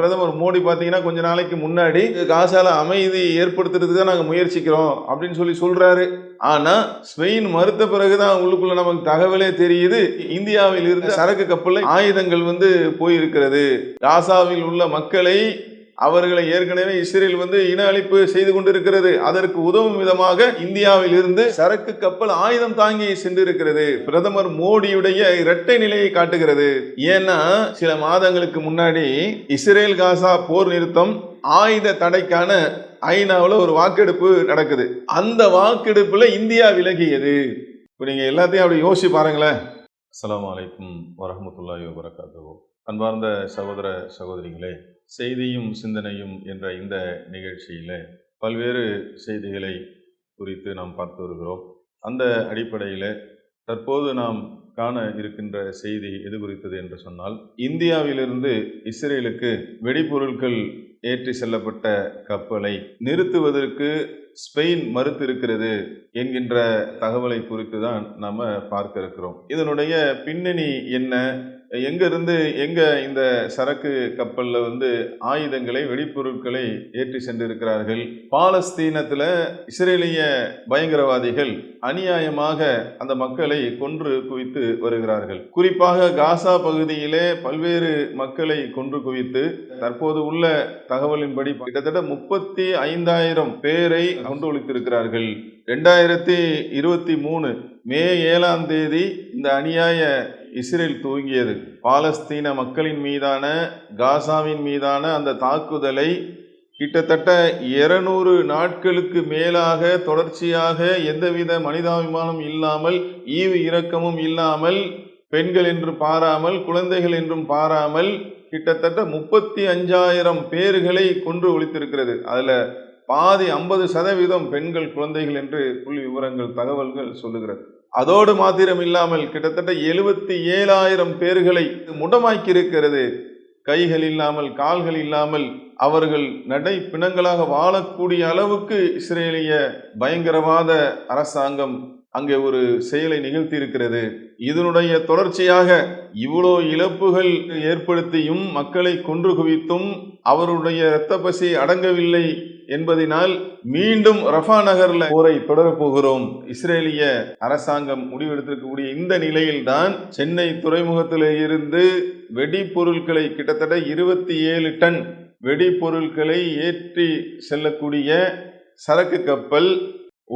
பிரதமர் மோடி பார்த்தீங்கன்னா கொஞ்ச நாளைக்கு முன்னாடி காசால அமைதி ஏற்படுத்துறதுக்கு தான் நாங்கள் முயற்சிக்கிறோம் அப்படின்னு சொல்லி சொல்றாரு. ஆனா ஸ்பெயின் மறுத்த பிறகுதான் உள்ளுக்குள்ள நமக்கு தகவலே தெரியுது. இந்தியாவில் இருந்து சரக்கு கப்பலில் ஆயுதங்கள் வந்து போயிருக்கிறது. காசாவில் உள்ள மக்களை அவர்களை ஏற்கனவே இஸ்ரேல் வந்து இன அழிப்பு செய்து கொண்டிருக்கிறது. அதற்கு உதவும் விதமாக இந்தியாவில் இருந்து சரக்கு கப்பல் ஆயுதம் தாங்கி சென்றிருக்கிறது. பிரதமர் மோடியுடைய இரட்டை நிலையை காட்டுகிறது. ஏன்னா சில மாதங்களுக்கு முன்னாடி இஸ்ரேல் காசா போர் நிறுத்தம் ஆயுத தடைக்கான ஐநாவில் ஒரு வாக்கெடுப்பு நடக்குது. அந்த வாக்கெடுப்புல இந்தியா விலகியது. இப்போ நீங்கள் எல்லாத்தையும் அப்படி யோசிச்சு பாருங்களேன். அஸ்ஸலாமு வலைக்கம் வரமத்துல்லாஹி வரகாத்து அன்பார்ந்த சகோதர சகோதரிகளே செய்தியும் சிந்தனையும் என்ற இந்த நிகழ்ச்சியில் பல்வேறு செய்திகளை குறித்து நாம் பார்த்து வருகிறோம். அந்த அடிப்படையில் தற்போது நாம் காண இருக்கின்ற செய்தி எது குறித்தது என்று சொன்னால் இந்தியாவிலிருந்து இஸ்ரேலுக்கு வெடிபொருட்கள் ஏற்றி செல்லப்பட்ட கப்பலை நிறுத்துவதற்கு ஸ்பெயின் மறுத்திருக்கிறது என்கின்ற தகவலை குறித்து தான் நாம் பார்க்க இருக்கிறோம் இதனுடைய பின்னணி என்ன? எங்கேருந்து எங்கே இந்த சரக்கு கப்பலில் வந்து ஆயுதங்களை வெடிப்பொருட்களை ஏற்றி சென்றிருக்கிறார்கள்? பாலஸ்தீனத்தில் இஸ்ரேலிய பயங்கரவாதிகள் அநியாயமாக அந்த மக்களை கொன்று குவித்து வருகிறார்கள். குறிப்பாக காசா பகுதியிலே பல்வேறு மக்களை கொன்று குவித்து தற்போது உள்ள தகவலின்படி கிட்டத்தட்ட முப்பத்தி ஐந்தாயிரம் பேரை கொண்டு ஒழித்திருக்கிறார்கள் ரெண்டாயிரத்தி இருபத்தி மூணு மே ஏழாம் தேதி இந்த அநியாய இஸ்ரேல் துவங்கியது பாலஸ்தீன மக்களின் மீதான காசாவின் மீதான அந்த தாக்குதலை கிட்டத்தட்ட இருநூறு நாட்களுக்கு மேலாக தொடர்ச்சியாக எந்தவித மனிதாபிமானம் இல்லாமல் ஈவு இரக்கமும் இல்லாமல் பெண்கள் என்று பாராமல் குழந்தைகள் என்றும் பாராமல் கிட்டத்தட்ட முப்பத்தி அஞ்சாயிரம் பேர்களை கொன்று ஒழித்திருக்கிறது. அதில் பாதி ஐம்பது சதவீதம் பெண்கள் குழந்தைகள் என்று புள்ளி விவரங்கள் தகவல்கள் சொல்லுகிறது. அதோடு மாத்திரம் இல்லாமல் கிட்டத்தட்ட எழுபத்தி ஏழாயிரம் பேர்களை முடமாக்கி இருக்கிறது கைகள் இல்லாமல் கால்கள் இல்லாமல் அவர்கள் நடை பிணங்களாக வாழக்கூடிய அளவுக்கு இஸ்ரேலிய பயங்கரவாத அரசாங்கம் அங்கே ஒரு செயலை நிகழ்த்தி இருக்கிறது இதனுடைய தொடர்ச்சியாக இவ்வளோ இழப்புகள் ஏற்படுத்தியும் மக்களை கொன்று குவித்தும் அவருடைய இரத்த பசி அடங்கவில்லை என்பதனால் மீண்டும் ரஃபா நகர்ல போரை தொடரப்போகிறோம் இஸ்ரேலிய அரசாங்கம் முடிவெடுத்திருக்கக்கூடிய இந்த நிலையில்தான் சென்னை துறைமுகத்தில் இருந்து வெடிப்பொருட்களை கிட்டத்தட்ட இருபத்தி ஏழு டன் வெடிப்பொருட்களை ஏற்றி செல்லக்கூடிய சரக்கு கப்பல்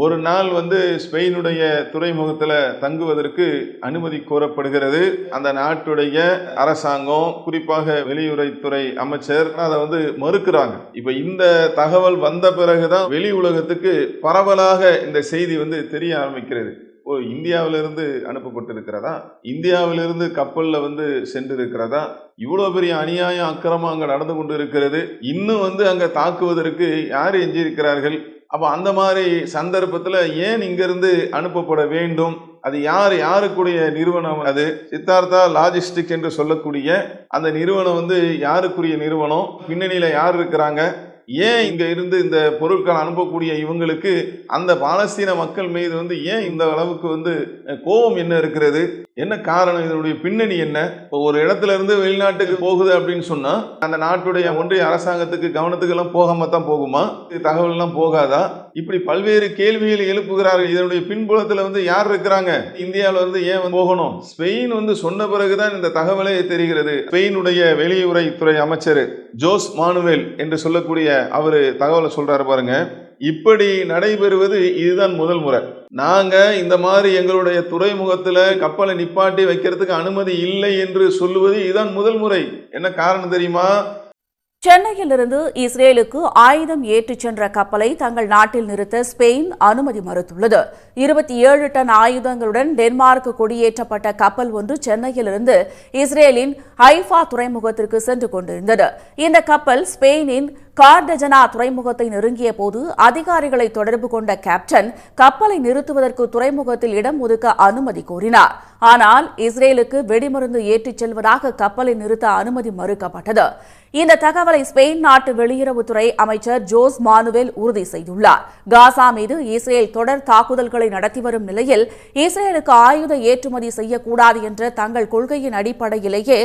ஒரு நாள் வந்து ஸ்பெயினுடைய துறைமுகத்தில் தங்குவதற்கு அனுமதி கோரப்படுகிறது. அந்த நாட்டுடைய அரசாங்கம் குறிப்பாக வெளியுறவுத்துறை அமைச்சர் அதை வந்து மறுக்கிறாங்க. இப்போ இந்த தகவல் வந்த பிறகுதான் வெளி உலகத்துக்கு பரவலாக இந்த செய்தி வந்து தெரிய ஆரம்பிக்கிறது. ஓ இந்தியாவிலிருந்து அனுப்பப்பட்டிருக்கிறதா? இந்தியாவிலிருந்து கப்பலில் வந்து சென்றிருக்கிறதா? இவ்வளோ பெரிய அநியாயம் அக்கிரமம் அங்கே நடந்து கொண்டு இருக்கிறது இன்னும் வந்து அங்கே தாக்குவதற்கு யார் எஞ்சியிருக்கிறார்கள்? அப்போ அந்த மாதிரி சந்தர்ப்பத்தில் ஏன் இங்கேருந்து அனுப்பப்பட வேண்டும்? அது யார் யாருக்குடைய நிறுவனம் அது? சித்தார்த்தா லாஜிஸ்டிக் என்று சொல்லக்கூடிய அந்த நிறுவனம் வந்து யாருக்குரிய நிறுவனம்? பின்னணியில் யார் இருக்கிறாங்க? ஏன் இங்கே இருந்து இந்த பொருட்கள் அனுப்பக்கூடிய இவங்களுக்கு அந்த பாலஸ்தீன மக்கள் மீது வந்து ஏன் இந்த அளவுக்கு வந்து கோபம் என்ன இருக்கிறது? என்ன காரணம்? இதனுடைய பின்னணி என்ன? இப்போ ஒரு இடத்துல இருந்து வெளிநாட்டுக்கு போகுது அப்படின்னு சொன்னால் அந்த நாட்டுடைய ஒன்றிய அரசாங்கத்துக்கு கவனத்துக்கெல்லாம் போகாமல் போகாம தான் போகுமா? இது போகாதா? இப்படி பல்வேறு கேள்விகளை எழுப்புகிறார்கள். இதனுடைய பின்புலத்தில் வந்து யார் இருக்கிறாங்க? இந்தியாவில் வந்து ஏன் போகணும்? ஸ்பெயின் வந்து சொன்ன பிறகுதான் இந்த தகவலே தெரிகிறது. ஸ்பெயினுடைய வெளியுறவுத்துறை அமைச்சர் ஜோஸ் மானுவேல் என்று சொல்லக்கூடிய அவர் தகவலை சொல்றாரு பாருங்க. இப்படி நடைபெறுவது இதுதான் முதல் முறை. நாங்க இந்த மாதிரி எங்களுடைய துறைமுகத்தில் கப்பலை நிப்பாட்டி வைக்கிறதுக்கு அனுமதி இல்லை என்று சொல்லுவது இதுதான் முதல் முறை. என்ன காரணம் தெரியுமா? சென்னையிலிருந்து இஸ்ரேலுக்கு ஆயுதம் ஏற்றிச் சென்ற கப்பலை தங்கள் நாட்டில் நிறுத்த ஸ்பெயின் அனுமதி மறுத்துள்ளது. இருபத்தி ஏழு டன் ஆயுதங்களுடன் டென்மார்க் கொடியேற்றப்பட்ட கப்பல் ஒன்று சென்னையிலிருந்து இஸ்ரேலின் ஹைஃபா துறைமுகத்திற்கு சென்று கொண்டிருந்தது. இந்த கப்பல் ஸ்பெயினின் கார்டஜனா துறைமுகத்தை நெருங்கிய போது அதிகாரிகளை தொடர்பு கொண்ட கேப்டன் கப்பலை நிறுத்துவதற்கு துறைமுகத்தில் இடம் ஒதுக்க அனுமதி கோரினார். ஆனால் இஸ்ரேலுக்கு வெடிமருந்து ஏற்றிச் செல்வதாக கப்பலை நிறுத்த அனுமதி மறுக்கப்பட்டது. இந்த தகவலை ஸ்பெயின் நாட்டு வெளியுறவுத்துறை அமைச்சர் ஜோஸ் மானுவேல் உறுதி செய்துள்ளார். காசா மீது இஸ்ரேல் தொடர் தாக்குதல்களை நடத்தி வரும் நிலையில் இஸ்ரேலுக்கு ஆயுத ஏற்றுமதி செய்யக்கூடாது என்ற தங்கள் கொள்கையின் அடிப்படையிலேயே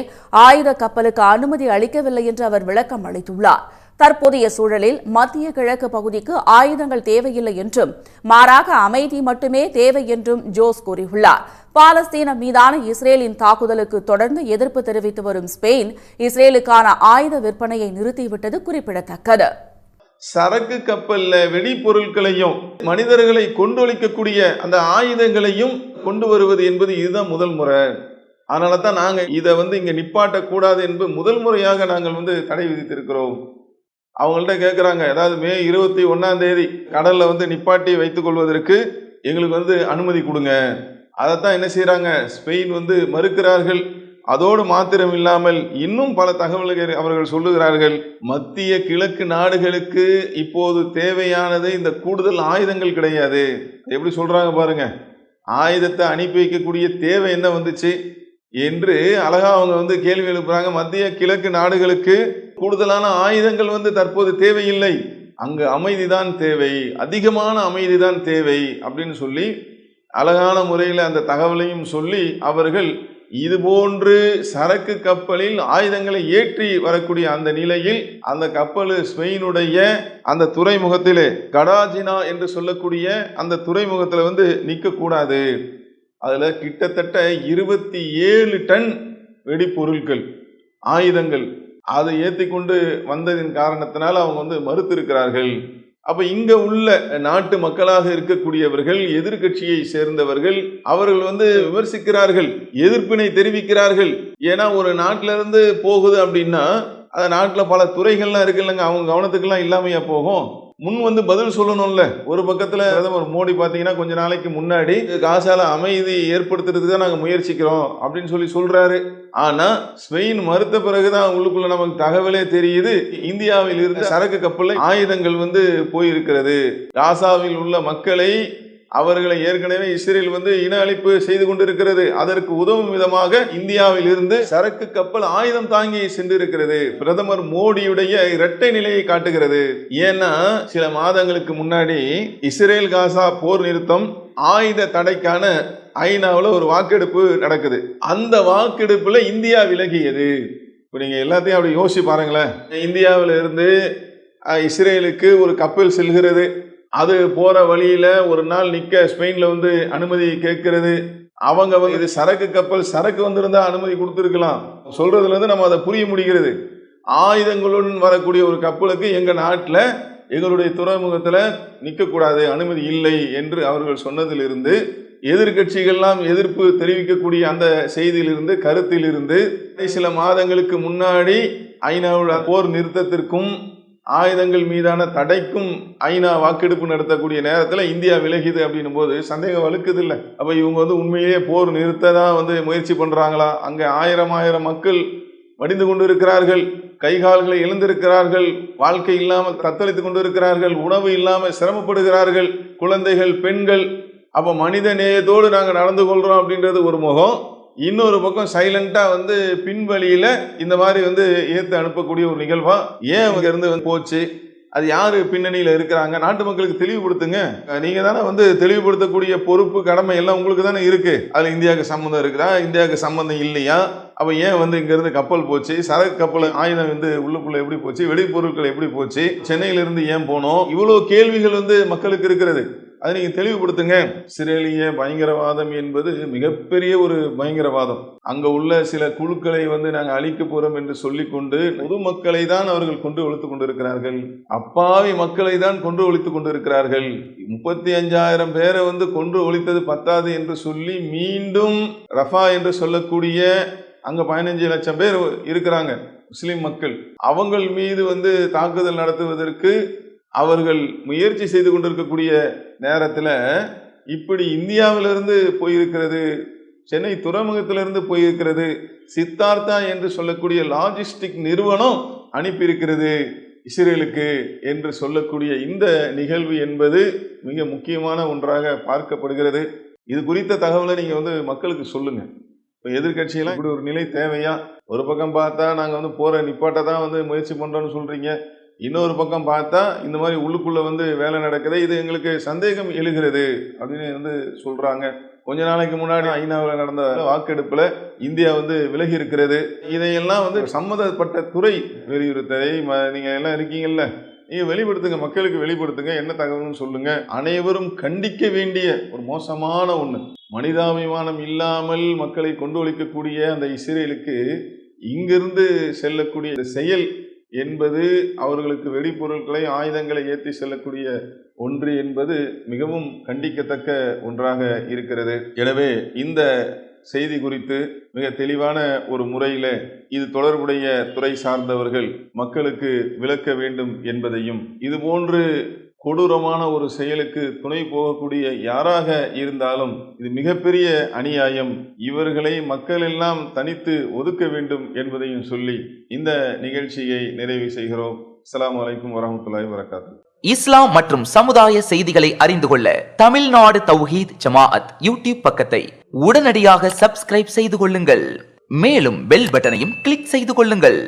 ஆயுத கப்பலுக்கு அனுமதி அளிக்கவில்லை என்று அவர் விளக்கம் அளித்துள்ளார். தற்போதைய சூழலில் மத்திய கிழக்கு பகுதிக்கு ஆயுதங்கள் தேவையில்லை என்றும் மாறாக அமைதி மட்டுமே தேவை என்றும் ஜோஸ் கூறியுள்ளார். பாலஸ்தீன மீதான இஸ்ரேலின் தாக்குதலுக்கு தொடர்ந்து எதிர்ப்பு தெரிவித்து வரும் ஸ்பெயின் இஸ்ரேலுக்கான ஆயுத விற்பனையை நிறுத்திவிட்டது குறிப்பிடத்தக்கது. சரக்கு கப்பல்ல வெடிபொருட்களையும் மனிதர்களை கொண்டொழிக்கக்கூடிய அந்த ஆயுதங்களையும் கொண்டு வருவது என்பது இதுதான் முதல் முறை. அதனால தான் நாங்கள் இதை வந்து இங்கே நிப்பாட்டக்கூடாது என்பது முதல் முறையாக நாங்கள் வந்து தடை விதித்திருக்கிறோம். அவங்கள்ட்ட கேட்குறாங்க ஏதாவது மே இருபத்தி ஒன்றாம் தேதி கடலில் வந்து நிப்பாட்டி வைத்துக் கொள்வதற்கு எங்களுக்கு வந்து அனுமதி கொடுங்க. அதைத்தான் என்ன செய்கிறாங்க ஸ்பெயின் வந்து மறுக்கிறார்கள். அதோடு மாத்திரம் இல்லாமல் இன்னும் பல தகவல்கள் அவர்கள் சொல்லுகிறார்கள். மத்திய கிழக்கு நாடுகளுக்கு இப்போது தேவையானது இந்த கூடுதல் ஆயுதங்கள் கிடையாது. எப்படி சொல்கிறாங்க பாருங்க ஆயுதத்தை அனுப்பி வைக்கக்கூடிய தேவை என்ன வந்துச்சு? என்று அழகா அவங்க வந்து கேள்வி எழுப்புறாங்க. மத்திய கிழக்கு நாடுகளுக்கு கூடுதலான ஆயுதங்கள் வந்து தற்போது தேவையில்லை. அங்கு அமைதிதான் தேவை. அதிகமான அமைதிதான் தேவை அப்படின்னு சொல்லி அழகான முறையில் அந்த தகவலையும் சொல்லி அவர்கள் இதுபோன்று சரக்கு கப்பலில் ஆயுதங்களை ஏற்றி வரக்கூடிய அந்த நிலையில் அந்த கப்பல் ஸ்பெயினுடைய அந்த துறைமுகத்திலே கடாஜினா என்று சொல்லக்கூடிய அந்த துறைமுகத்தில் வந்து நிற்கக்கூடாது அதில் கிட்டத்தட்ட இருபத்தி ஏழு டன் வெடிப்பொருட்கள் ஆயுதங்கள் அதை ஏற்றி கொண்டு வந்ததின் காரணத்தினால் அவங்க வந்து மறுத்திருக்கிறார்கள். அப்போ இங்கே உள்ள நாட்டு மக்களாக இருக்கக்கூடியவர்கள் எதிர்க்கட்சியை சேர்ந்தவர்கள் அவர்கள் வந்து விமர்சிக்கிறார்கள் எதிர்ப்பினை தெரிவிக்கிறார்கள். ஏன்னா ஒரு நாட்டில இருந்து போகுது அப்படின்னா அந்த நாட்டில் பல துறைகள்லாம் இருக்கு இல்லைங்க அவங்க கவனத்துக்கெல்லாம் இல்லாமையா போகும்? முன் வந்து பதில் சொல்லணும்ல. ஒரு பக்கத்தில் பிரதமர் மோடி பார்த்தீங்கன்னா கொஞ்ச நாளைக்கு முன்னாடி காசால அமைதி ஏற்படுத்துறதுக்கு தான் நாங்கள் முயற்சிக்கிறோம் அப்படின்னு சொல்லி சொல்றாரு. ஆனா ஸ்பெயின் மறுத்த பிறகுதான் உள்ளுக்குள்ள நமக்கு தகவலே தெரியுது. இந்தியாவில் இருந்து சரக்கு கப்பலில் ஆயுதங்கள் வந்து போயிருக்கிறது. காசாவில் உள்ள மக்களை அவர்களை ஏற்கனவே இஸ்ரேல் வந்து இன அழிப்பு செய்து கொண்டிருக்கிறது. அதற்கு உதவும் விதமாக இந்தியாவில் இருந்து சரக்கு கப்பல் ஆயுதம் தாங்கி சென்றிருக்கிறது. பிரதமர் மோடியுடைய இரட்டை நிலையை காட்டுகிறது. ஏன்னா சில மாதங்களுக்கு முன்னாடி இஸ்ரேல் காசா போர் நிறுத்தம் ஆயுத தடைக்கான ஐநாவில் ஒரு வாக்கெடுப்பு நடக்குது. அந்த வாக்கெடுப்புல இந்தியா விலகியது. இப்போ நீங்கள் எல்லாத்தையும் அப்படி யோசிச்சு பாருங்களேன். இந்தியாவில் இருந்து இஸ்ரேலுக்கு ஒரு கப்பல் செல்கிறது. அது போற வழியில ஒரு நாள் நிக்க ஸ்பெயின்ல வந்து அனுமதி கேட்கிறது. அவங்க வந்து இது சரக்கு கப்பல் சரக்கு வந்திருந்தா அனுமதி கொடுத்துருக்கலாம். சொல்றதுல இருந்து நம்ம அதை புரிய முடிகிறது. ஆயுதங்களுடன் வரக்கூடிய ஒரு கப்பலுக்கு எங்க நாட்டில் எங்களுடைய துறைமுகத்தில் நிற்கக்கூடாது அனுமதி இல்லை என்று அவர்கள் சொன்னதிலிருந்து எதிர்க்கட்சிகள்லாம் எதிர்ப்பு தெரிவிக்கக்கூடிய அந்த செய்தியிலிருந்து கருத்திலிருந்து சில மாதங்களுக்கு முன்னாடி ஐநாவோட போர் நிறுத்தத்திற்கும் ஆயுதங்கள் மீதான தடைக்கும் ஐநா வாக்கெடுப்பு நடத்தக்கூடிய நேரத்தில் இந்தியா விலகிது அப்படின்னும் போது சந்தேகம் வலுக்குது இல்லை அப்போ இவங்க வந்து உண்மையிலேயே போர் நிறுத்த தான் வந்து முயற்சி பண்ணுறாங்களா அங்கே ஆயிரம் ஆயிரம் மக்கள் வடிந்து கொண்டு இருக்கிறார்கள் கை கால்களை இழந்திருக்கிறார்கள் வாழ்க்கை இல்லாமல் தத்தளித்து கொண்டு இருக்கிறார்கள் உணவு இல்லாமல் சிரமப்படுகிறார்கள் குழந்தைகள் பெண்கள். அப்போ மனித நேயத்தோடு நாங்கள் நடந்து கொள்கிறோம் அப்படின்றது ஒரு முகம். இன்னொரு பக்கம் சைலண்டா வந்து பின்வழியில இந்த மாதிரி வந்து ஏத்து அனுப்பக்கூடிய ஒரு நிகழ்வா? ஏன் அவங்க இருந்து வந்து போச்சு? அது யாரு பின்னணியில இருக்கிறாங்க? நாட்டு மக்களுக்கு தெளிவுபடுத்துங்க. நீங்க தானே வந்து தெளிவுபடுத்தக்கூடிய பொறுப்பு கடமை எல்லாம் உங்களுக்கு தானே இருக்கு. அதுல இந்தியாவுக்கு சம்மந்தம் இருக்குதா? இந்தியாவுக்கு சம்மந்தம் இல்லையா? அப்ப ஏன் வந்து இங்க இருந்து கப்பல் போச்சு? சரக்கு கப்பல் ஆயுதம் வந்து உள்ளுக்குள்ள எப்படி போச்சு? வெடிப்பொருட்கள் எப்படி போச்சு? சென்னையில இருந்து ஏன் போனோம்? இவ்வளவு கேள்விகள் வந்து மக்களுக்கு இருக்கிறது. அதை நீங்கள் தெளிவுபடுத்துங்க. சிறையிலேயே பயங்கரவாதம் என்பது மிகப்பெரிய ஒரு பயங்கரவாதம். அங்கே உள்ள சில குழுக்களை வந்து நாங்கள் அழிக்க போகிறோம் என்று சொல்லிக்கொண்டு பொதுமக்களை தான் அவர்கள் கொண்டு ஒழித்து கொண்டிருக்கிறார்கள். அப்பாவி மக்களை தான் கொண்டு ஒழித்து கொண்டிருக்கிறார்கள். முப்பத்தி அஞ்சாயிரம் பேரை வந்து கொன்று ஒழித்தது பத்தாது என்று சொல்லி மீண்டும் ரஃபா என்று சொல்லக்கூடிய அங்கே பதினஞ்சு லட்சம் பேர் இருக்கிறாங்க. முஸ்லீம் மக்கள். அவங்கள் மீது வந்து தாக்குதல் நடத்துவதற்கு அவர்கள் முயற்சி செய்து கொண்டிருக்கக்கூடிய நேரத்தில் இப்படி இந்தியாவிலிருந்து போயிருக்கிறது சென்னை துறைமுகத்திலிருந்து போயிருக்கிறது சித்தார்த்தா என்று சொல்லக்கூடிய லாஜிஸ்டிக் நிறுவனம் அனுப்பியிருக்கிறது இஸ்ரேலுக்கு என்று சொல்லக்கூடிய இந்த நிகழ்வு என்பது மிக முக்கியமான ஒன்றாக பார்க்கப்படுகிறது. இது குறித்த தகவலை நீங்கள் வந்து மக்களுக்கு சொல்லுங்கள் இப்போ எதிர்கட்சியெல்லாம் இப்படி ஒரு நிலை தேவையா? ஒரு பக்கம் பார்த்தா நாங்கள் வந்து போகிற நிப்பாட்டை தான் வந்து முயற்சி பண்ணுறோன்னு சொல்கிறீங்க இன்னொரு பக்கம் பார்த்தா இந்த மாதிரி உள்ளுக்குள்ளே வந்து வேலை நடக்குது இது எங்களுக்கு சந்தேகம் எழுகிறது அப்படின்னு வந்து சொல்கிறாங்க கொஞ்ச நாளைக்கு முன்னாடி ஐநாவில் நடந்த வாக்கெடுப்பில் இந்தியா வந்து விலகி இருக்கிறது. இதையெல்லாம் வந்து சம்மந்தப்பட்ட துறை வெளியுறுத்தலை நீங்கள் எல்லாம் இருக்கீங்கல்ல நீங்கள் வெளிப்படுத்துங்க மக்களுக்கு வெளிப்படுத்துங்க என்ன தகவல்னு சொல்லுங்க. அனைவரும் கண்டிக்க வேண்டிய ஒரு மோசமான ஒன்று மனிதாபிமானம் இல்லாமல் மக்களை கொண்டு ஒழிக்கக்கூடிய அந்த இஸ்ரேலுக்கு இங்கிருந்து செல்லக்கூடிய செயல் என்பது அவர்களுக்கு வெடிபொருட்களை ஆயுதங்களை ஏற்றி செல்லக்கூடிய ஒன்று என்பது மிகவும் கண்டிக்கத்தக்க ஒன்றாக இருக்கிறது. எனவே இந்த செய்தி குறித்து மிக தெளிவான ஒரு முறையில் இது தொடர்புடைய துறை சார்ந்தவர்கள் மக்களுக்கு விளக்க வேண்டும் என்பதையும் இதுபோன்று கொடூரமான ஒரு செயலுக்கு துணை போகக்கூடிய யாராக இருந்தாலும் இது மிகப்பெரிய அநியாயம். இவர்களை மக்கள் எல்லாம் தனித்து ஒதுக்க வேண்டும் என்பதையும் சொல்லி இந்த நிகழ்ச்சியை நிறைவு செய்கிறோம். அஸ்லாம் வலைக்கம் வரஹ்மத்துல்லாஹி வரகாத்து இஸ்லாம் மற்றும் சமுதாய செய்திகளை அறிந்து கொள்ள தமிழ்நாடு தௌஹீத் ஜமாஅத் யூடியூப் பக்கத்தை உடனடியாக சப்ஸ்கிரைப் செய்து கொள்ளுங்கள். மேலும் பெல் பட்டனையும் கிளிக் செய்து கொள்ளுங்கள்.